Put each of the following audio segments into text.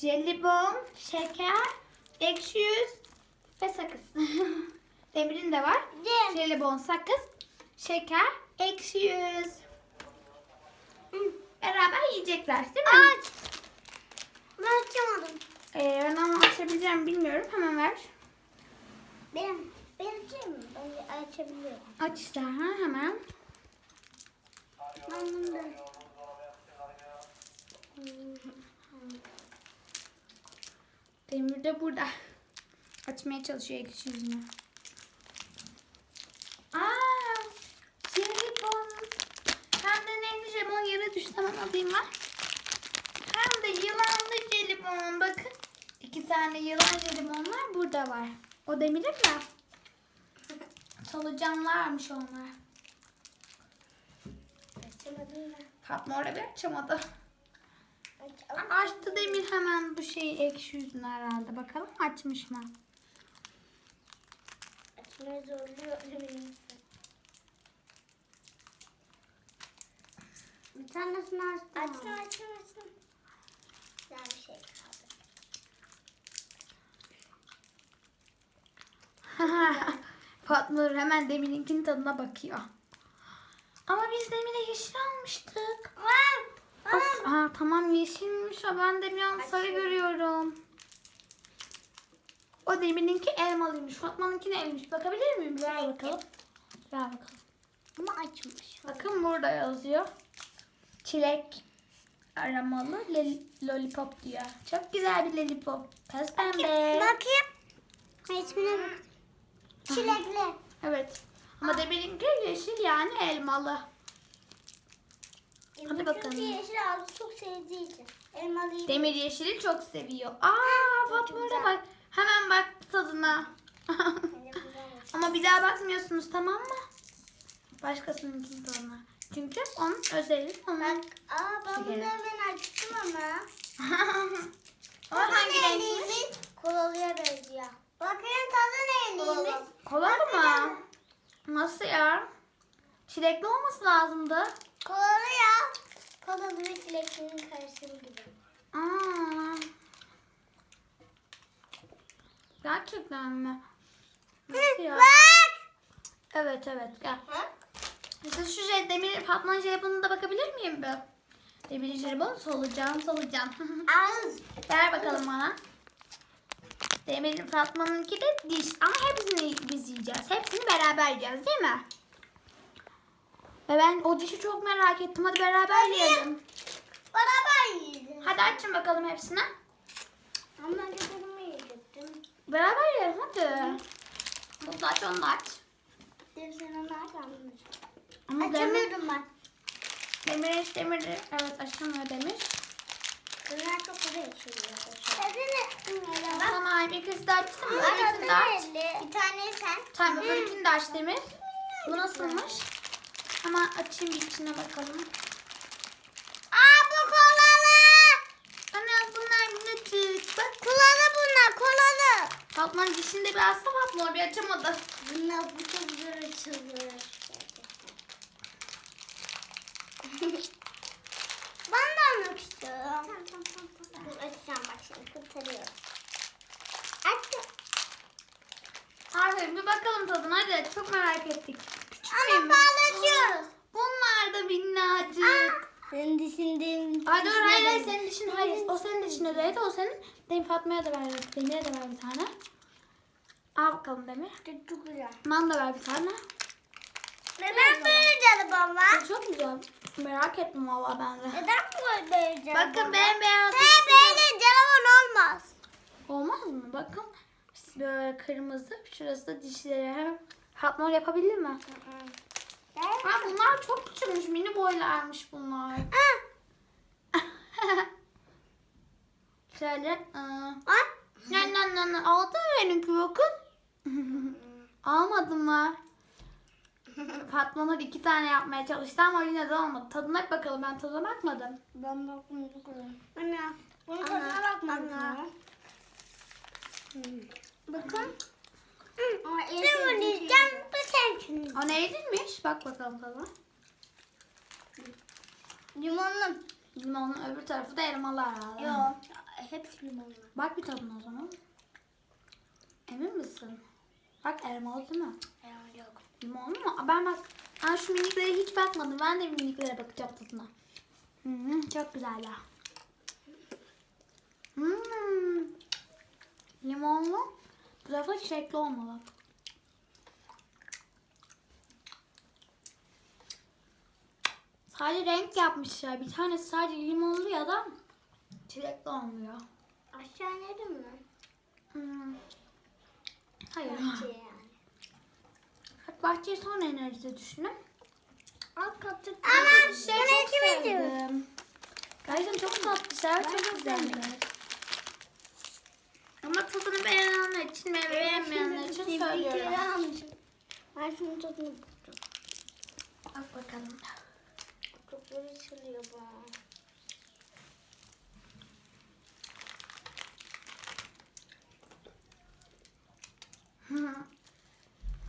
jelibon, şeker, ekşi yüz ve sakız. Demir'in de var. Cem. Jelibon, sakız, şeker, ekşi yüz. Beraber yiyecekler değil mi? Aç. Ben açamadım. Ee, ben ama açabileceğim bilmiyorum. Hemen ver. Benim, benim açayım mı? Ben açabiliyorum. Aç işte ha, hemen. Ben bunu da... Demir de burada. Açmaya çalışıyor ekşi yüzünü. Aa, jelibon. Hem de neydi jelibon yere düştü hemen alayım ben. Hem de yılanlı jelibon. Bakın. iki tane yılan jelibonlar burada var. O demirin mi? Solucanlarmış onlar. Açamadım ben. Fatma orada bir açamadı. Aç, aç. Açtı Demir hemen bu şeyi ekşi yüzünü herhalde. Bakalım açmış mı? Açmaya zorluyor. Bir tanesini açtım. Açtım açtım açtım. Güzel bir şey kaldı. Fatma Nur hemen Demir'inkinin tadına bakıyor. Ama biz Demir'e yeşil almıştık. Of, ha, tamam yeşilmiş ama ben de bir an sarı görüyorum. O Demir'inki elmalıymış. Fatma'nınki neymiş? Bakabilir miyim? Ver bakalım. Ver bakalım. Ama açmış. Bakın burada yazıyor. Çilek aramalı lollipop diyor. Çok güzel bir lollipop. Pes pembe. Bakayım. İsmine bak. Çilekli. Evet. Ama Demir'inki yeşil yani elmalı. Hadi bakalım. Çünkü yeşil ağzı çok sevdiği için. Elmalıyı. Demir yeşili çok seviyor. Aa Fatma orada bak. Hemen bak tadına. Ama bir daha bakmıyorsunuz tamam mı? Başkasının tadına. Çünkü onun özeli onun. Bak. Aa ben bunu hemen açtım ama. o hangi renkmiş? Kolalıya benziyor. Bakayım tadı neyliymiş? Kolalı mı? Nasıl ya? Çilekli olması lazımdı. Kolalı ya. Kolalı ve çileklinin karışımı gibi. Aa. Gerçekten mi? Nasıl ya? Evet evet gel. Mesela şu şey demir Fatma jelibonuna da bakabilir miyim bir? Demir jelibon solucan solucan. Ağız. Ver bakalım bana. Demir Fatma'nınki de diş. Ama hepsini biz yiyeceğiz. Hepsini beraber yiyeceğiz değil mi? Ve ben o dişi çok merak ettim. Hadi beraber yiyelim. Beraber yiyelim. Hadi açın bakalım hepsini. Ama ben de bunu yiyecektim. Beraber yiyelim hadi. Bunu da aç onu da aç. Sen onu aç Ama demir, Açamıyordum ben. demir hiç demir. Evet açamıyor demir. Bunlar çok güzel içeriyor. Tadını. Tamam ikisi de açsın. Ama Öbürkünü de aç. Bir tane sen. Tamam öbürkünü de aç Demir. Bu nasılmış? Hemen açayım bir içine bakalım. Aa bu kolalı. Ana bunlar minicik. Bak. Kolalı bunlar kolalı. Fatma'nın dişinde bir hasta Fatma bir açamadı. Bunlar bu çok güzel açılır. ben de almak istiyorum. Tamam tamam tamam. Dur açacağım bak şimdi kurtarıyorum. Açtım. Hadi bir bakalım tadına hadi. Çok merak ettik. Ama miymiş? paylaşıyoruz. Bunlar da minnacık. Senin dişinde. Ay dur hayır hayır senin dişin hayır. O senin dişine değil o senin. Demir Fatma'ya da ver. Demir'e de ver bir tane. Al bakalım Demir. Çok güzel. Man da ver bir tane. Neden böyle canım var? Çok güzel. Merak ettim valla ben de. Neden böyle canım Bakın bembeyaz. He dişleri. böyle canavar olmaz. Olmaz mı? Bakın. Böyle kırmızı. Şurası da dişleri. Fatma yapabilir mi? Ha bunlar çok küçükmüş. Mini boylarmış bunlar. Şöyle. ıı. Nan nan nan nan. Aldı benimki bakın? Almadım mı? Fatma Nur iki tane yapmaya çalıştı ama yine de olmadı. Tadına bak bakalım. Ben tadına bakmadım. Ben bakmadım. Anne. Bunun tadına bakmadım. Bakın. Ama Sen yiyeceğim. Bu sensin. O neydiymiş? Bak bakalım tadına. Limonlu. Limonun öbür tarafı da elmalı herhalde. Yok. hepsi limonlu. Bak bir tadına o zaman. Emin misin? Bak elmalı değil mi? Ee, yok. Limonlu mu? Ben bak ben şu miniklere hiç bakmadım. Ben de miniklere bakacağım tadına. Hı, çok güzeller. Hmm. Limonlu. Sefer çilekli olmalı. Sadece renk yapmışlar. Bir tanesi sadece limonlu ya da çilekli olmuyor. Aşağı inelim mi? Hmm. Hayır. Bence yani. Bak bahçeye sonra ineriz diye düşündüm. Alt katı. Ama şey çok sevdim. Gerçekten çok. Ben Çok sevdim. Ama tadını beğenenler için ve beğenmeyenler için kere söylüyorum. Ben şunun tadını buldum. Bak bakalım. Çok böyle çalıyor bu. Hı.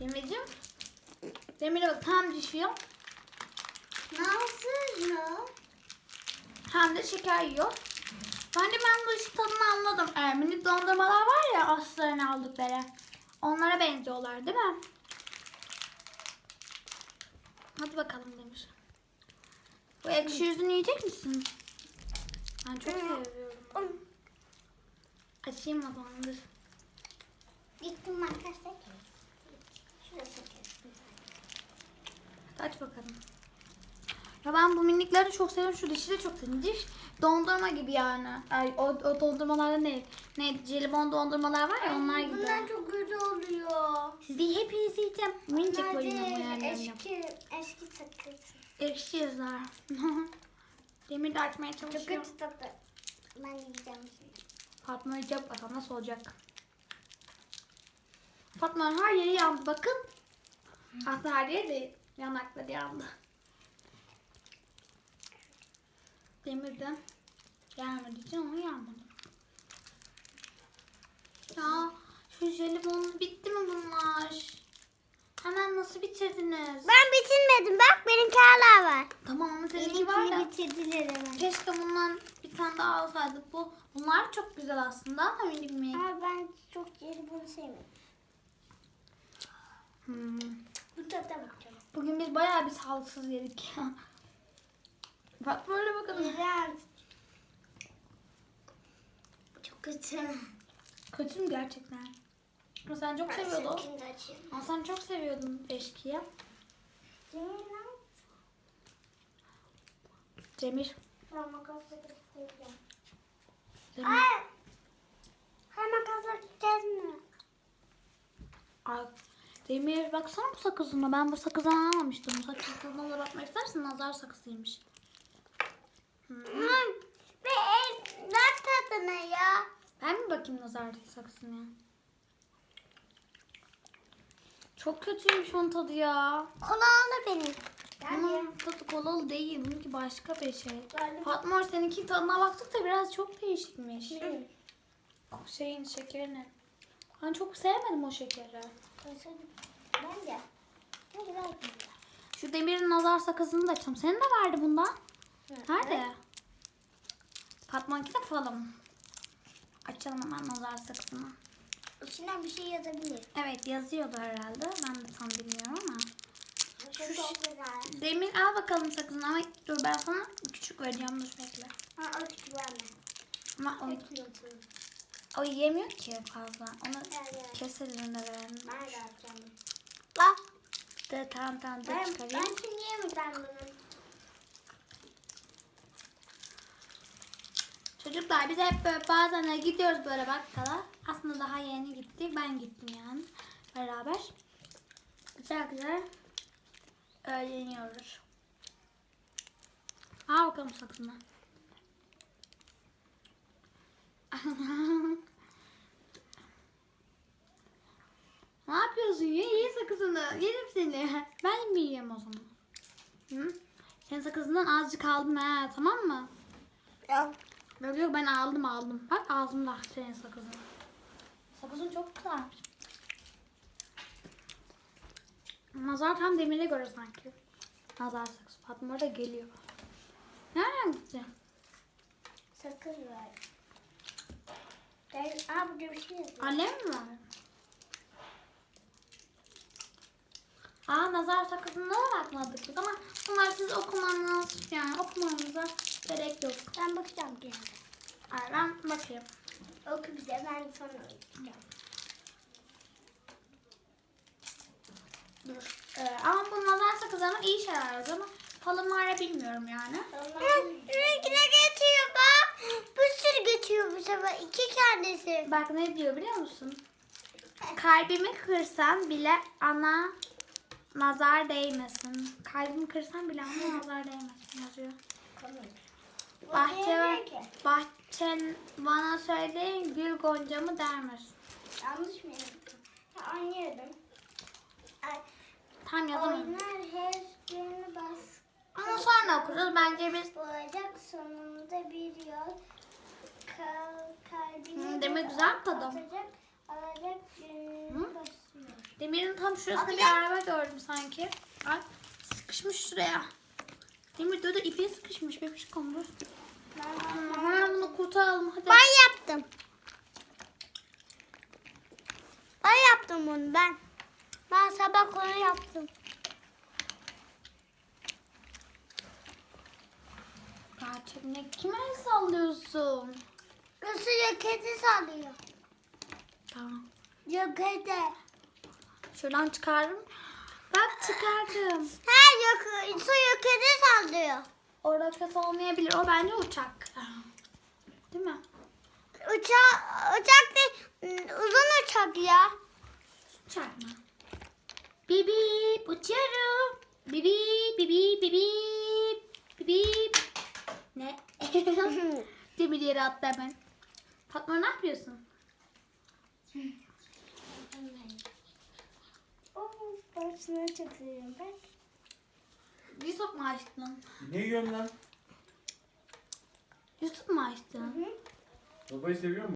Demirciğim. Demir'e bak tam düşüyor. Nasıl ya? Hem de şeker yiyor. Bence ben bu işin tadını anladım. Minik dondurmalar var ya aslıların aldıkları. Onlara benziyorlar değil mi? Hadi bakalım Demir. Bu ekşi yüzünü yiyecek misin? Ben çok seviyorum. Açayım zaman dur. Gittim makasla Şurası aç bakalım. Ya ben bu minikleri çok seviyorum. Şu dişi de çok seviyorum. Diş dondurma gibi yani. Ay, o, o dondurmalarda ne? Ne? Jelibon dondurmalar var ya onlar gibi. Bunlar çok kötü oluyor. Sizi hepinizi yiyeceğim. Minicik boyunca değil, yani. eski, eski sakız. Ekşi yazar. Demir de açmaya Çok çalışıyor. kötü tadı. Ben yiyeceğim şimdi. Fatma yiyecek bakalım nasıl olacak. Fatma'nın her yeri yandı bakın. Aslında her yeri de yanakları yandı. Demir de gelmedi için onu yanmadı. Ya şu jelibon bitti mi bunlar? Hemen nasıl bitirdiniz? Ben bitirmedim. Bak benimki hala var. Tamam ama seninki var da. bitirdiler hemen. Keşke bundan bir tane daha alsaydık. Bu bunlar çok güzel aslında ama minik minik. Ama ben çok jelibonu sevmiyorum. Hmm. Bu tada bakıyorum. Bugün biz bayağı bir sağlıksız yedik ya. Bak böyle bakalım. İğrenç. Çok kötü. Kötü mü gerçekten? Ama sen çok seviyordun. Ama sen çok seviyordun eşkiyi. Cemil. Ben makasla keseceğim. Cemil. Ay! Hay makasla kesme. Ay. Demir baksana bu sakızına. Ben bu sakızdan almamıştım. Bu sakızın tadına da bakmak istersen nazar sakızıymış. Ve el, ver tadını ya. Ben mi bakayım nazar sakızına? Çok kötüymüş onun tadı ya. Kulağını benim. Bunun tadı kolalı değil. Bununki başka bir şey. Galiba. Fatma seninki tadına baktık da biraz çok değişikmiş. Şeyin şekerini. Ben çok sevmedim o şekeri. Ben de. Ne güzel. Şu demirin nazar sakızını da açalım. Senin de vardı bundan. Nerede? Fatma'nınki de falım. Açalım hemen nazar sakızını. İçinden bir şey yazabilir. Evet yazıyordu herhalde. Ben de tam bilmiyorum ama. Çok güzel. Demir al bakalım sakızını ama dur ben sana küçük vereceğim dur bekle. Ha o küçük verme. Ama o, o yemiyor ki fazla. Onu Evet. kes elinde verelim. Ben de yapacağım. Bak. De, tamam tamam dur Ben, çıkarayım. ben şimdi yemeyeceğim bunu. Çocuklar biz hep böyle bazen gidiyoruz böyle bakkala. Aslında daha yeni gittik. Ben gittim yani. Beraber. Güzel güzel öğreniyoruz. Al bakalım sakızını. ne yapıyorsun? Ye, ye sakızını. Yerim seni. Ben mi yiyeyim o zaman? Hı? Senin sakızından azıcık aldım ha tamam mı? Al. Yok yok ben aldım aldım. Bak ağzımda senin sakızın. Sakızın çok güzelmiş. Nazar tam demire göre sanki. Nazar sakız. Fatma da geliyor. Nereden gitti? Sakız ver. Gel, aa burada bir şey yazıyor. Alem mi var? Aa nazar sakızını aldık biz ama bunlar siz okumanız yani okumanıza gerek yok. Ben bakacağım bir Ay ben bakayım. Oku bize ben sonra okuyacağım. Dur. Ee, ama bu nazar sakızlarına iyi şeyler yazıyor ama kalınlara bilmiyorum yani. Renkine geçiyor bak. Bir sürü geçiyor bu sefer. İki kendisi. Bak ne diyor biliyor musun? Kalbimi kırsan bile ana nazar değmesin. Kalbimi kırsan bile ana nazar değmesin yazıyor. Bahçe, bahçen bana söyleyin gül goncamı dermez. Yanlış mı yazdım? Anlıyorum. Ay, Tam yazamadım. Oynar her gün bas. Ama sonra okuruz. Bence biz Olacak sonunda bir yol. Kal, kalbine Hı, demek güzel tadım. atacak, Alacak gününü basıyor. Demir'in tam şurasında Hadi bir araba gördüm sanki. Ay sıkışmış şuraya. Demir dur dur ipi sıkışmış. Bebiş kondur. Hemen bunu kurtaralım hadi. Ben yaptım. Ben yaptım bunu ben. Ben sabah onu yaptım. Gerçekten kime el sallıyorsun? Nasıl roketi sallıyor? Tamam. Roketi. Şuradan çıkardım. Bak çıkardım. Her yok, su roketi sallıyor. O roket olmayabilir. O bence uçak. Değil mi? Uçak, uçak değil, uzun uçak ya. Uçak mı? Bibi uçuyorum. Bibi bibi bibi bibi. Ne? Demir yere attı hemen. Fatma ne yapıyorsun? Ben şunları çok seviyorum. Bak. Yusuf mu açtın? Ne yiyorsun lan? Yusuf mu açtın? Babayı seviyor musun?